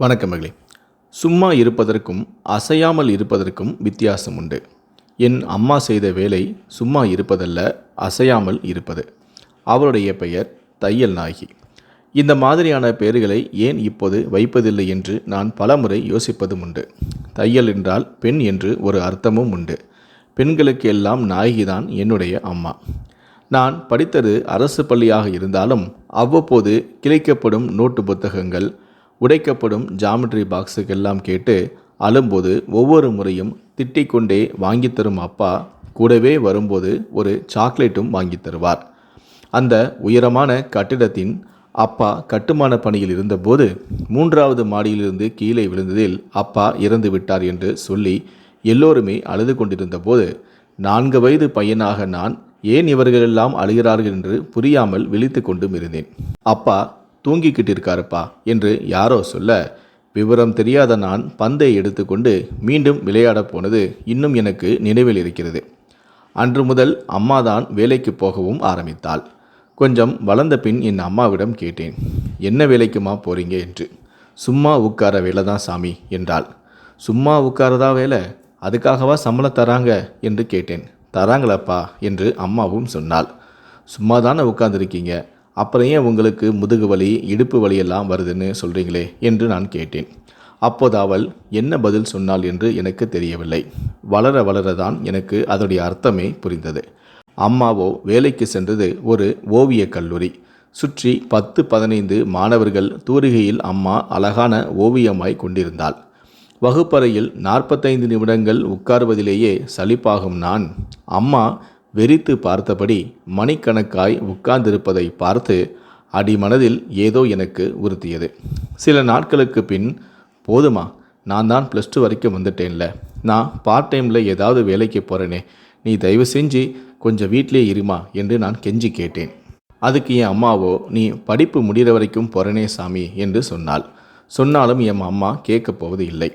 வணக்கம் மகளே. சும்மா இருப்பதற்கும் அசையாமல் இருப்பதற்கும் வித்தியாசம் உண்டு. என் அம்மா செய்த வேலை சும்மா இருப்பதல்ல அசையாமல் இருப்பது. அவருடைய பெயர் தையல் நாயகி. இந்த மாதிரியான பெயர்களை ஏன் இப்போது வைப்பதில்லை என்று நான் பலமுறை யோசிப்பதும் உண்டு. தையல் என்றால் பெண் என்று ஒரு அர்த்தமும் உண்டு. பெண்களுக்கு எல்லாம் நாயகிதான் என்னுடைய அம்மா. நான் படித்தது அரசு பள்ளியாக இருந்தாலும் அவ்வப்போது கிளைக்கப்படும் நோட்டு புத்தகங்கள் உடைக்கப்படும் ஜாமெட்ரி பாக்ஸுக்கெல்லாம் கேட்டு அழும்போது ஒவ்வொரு முறையும் திட்டிக்கொண்டே வாங்கித் தரும் அப்பா கூடவே வரும்போது ஒரு சாக்லேட்டும் வாங்கித் தருவார். அந்த உயரமான கட்டிடத்தின் அப்பா கட்டுமான பணியில் இருந்தபோது மூன்றாவது மாடியிலிருந்து கீழே விழுந்ததில் அப்பா இறந்து விட்டார் என்று சொல்லி எல்லோருமே அழுது கொண்டிருந்த போது நான்கு வயது பையனாக நான் ஏன் இவர்களெல்லாம் அழுகிறார்கள் என்று புரியாமல் விழித்து கொண்டும் இருந்தேன். அப்பா தூங்கிக்கிட்டு இருக்காருப்பா என்று யாரோ சொல்ல விவரம் தெரியாத நான் பந்தை எடுத்துக்கொண்டு மீண்டும் விளையாடப் போனது இன்னும் எனக்கு நினைவில் இருக்கிறது. அன்று முதல் அம்மாதான் வேலைக்கு போகவும் ஆரம்பித்தாள். கொஞ்சம் வளர்ந்த பின் என் அம்மாவிடம் கேட்டேன் என்ன வேலைக்குமா போறீங்க? என்று. சும்மா உட்கார வேலை தான் சாமி என்றாள். சும்மா உட்காரதா வேலை? அதுக்காகவா சம்பளம் தராங்க? என்று கேட்டேன். தராங்களப்பா என்று அம்மாவும் சொன்னாள். சும்மா தானே உட்காந்துருக்கீங்க அப்புறம் ஏன் உங்களுக்கு முதுகு வலி இடுப்பு வலியெல்லாம் வருதுன்னு சொல்கிறீங்களே என்று நான் கேட்டேன். அப்போது அவள் என்ன பதில் சொன்னாள் என்று எனக்கு தெரியவில்லை. வளர வளரதான் எனக்கு அதனுடைய அர்த்தமே புரிந்தது. அம்மாவோ வேலைக்கு சென்றது ஒரு ஓவியக் கல்லூரி. சுற்றி பத்து பதினைந்து மாணவர்கள் தூரிகையில் அம்மா அழகான ஓவியமாய் கொண்டிருந்தாள். வகுப்பறையில் நாற்பத்தைந்து நிமிடங்கள் உட்கார்வதிலேயே சலிப்பாகும் நான் அம்மா வெறித்து பார்த்தபடி மணிக்கணக்காய் உட்கார்ந்திருப்பதை பார்த்து அடிமனதில் ஏதோ எனக்கு உறுத்தியது. சில நாட்களுக்கு பின் போதுமா நான் தான் ப்ளஸ் டூ வரைக்கும் வந்துட்டேன்ல. நான் பார்ட் டைமில் ஏதாவது வேலைக்கு போகிறேனே நீ தயவு செஞ்சு கொஞ்சம் வீட்லேயே இருமா என்று நான் கெஞ்சி கேட்டேன். அதுக்கு என் அம்மாவோ நீ படிப்பு முடிகிற வரைக்கும் போகிறனே சாமி என்று சொன்னாள். சொன்னாலும் என் அம்மா கேட்கப் போவது இல்லை.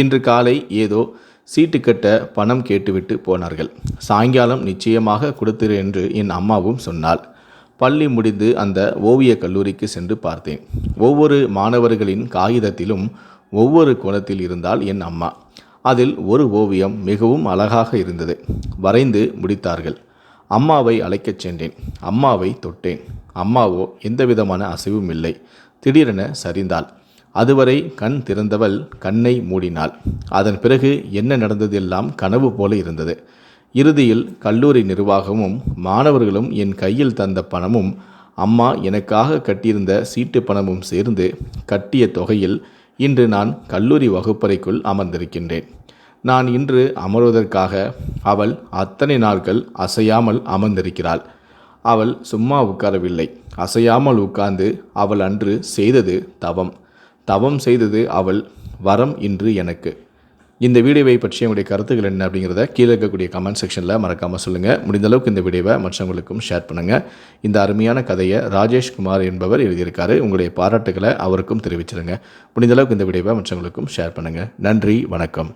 இன்று காலை ஏதோ சீட்டு கட்ட பணம் கேட்டுவிட்டு போனார்கள். சாயங்காலம் நிச்சயமாக கொடுத்துரு என்று என் அம்மாவும் சொன்னாள். பள்ளி முடிந்து அந்த ஓவியக் கல்லூரிக்கு சென்று பார்த்தேன். ஒவ்வொரு மாணவர்களின் காகிதத்திலும் ஒவ்வொரு கோணத்தில் இருந்தால் என் அம்மா. அதில் ஒரு ஓவியம் மிகவும் அழகாக இருந்தது. வரைந்து முடித்தார்கள். அம்மாவை அழைக்கச் சென்றேன். அம்மாவை தொட்டேன். அம்மாவோ எந்தவிதமான அசைவும் இல்லை. திடீரென சரிந்தாள். அதுவரை கண் திறந்தவள் கண்ணை மூடினாள். அதன் பிறகு என்ன நடந்ததெல்லாம் கனவு போல இருந்தது. இறுதியில் கல்லூரி நிர்வாகமும் மாணவர்களும் என் கையில் தந்த பணமும் அம்மா எனக்காக கட்டியிருந்த சீட்டு பணமும் சேர்ந்து கட்டிய தொகையில் இன்று நான் கல்லூரி வகுப்பறைக்குள் அமர்ந்திருக்கின்றேன். நான் இன்று அமர்வதற்காக அவள் அத்தனை நாட்கள் அசையாமல் அமர்ந்திருக்கிறாள். அவள் சும்மா உட்காரவில்லை. அசையாமல் உட்கார்ந்து அவள் அன்று செய்தது தவம். தவம் செய்தது அவள் வரம் இன்று எனக்கு. இந்த வீடியோவை பற்றி உங்களுடைய கருத்துக்கள் என்ன அப்படிங்கிறத கீழே இருக்கக்கூடிய கமெண்ட் செக்ஷனில் மறக்காமல் சொல்லுங்கள் முடிந்த அளவுக்கு இந்த வீடியோவை மற்றவங்களுக்கும் ஷேர் பண்ணுங்கள் இந்த அருமையான கதையை ராஜேஷ் குமார் என்பவர் எழுதியிருக்காரு. உங்களுடைய பாராட்டுகளை அவருக்கும் தெரிவிச்சிருங்க. முடிந்த அளவுக்கு இந்த வீடியோவை மற்றவங்களுக்கும் ஷேர் பண்ணுங்கள் நன்றி வணக்கம்.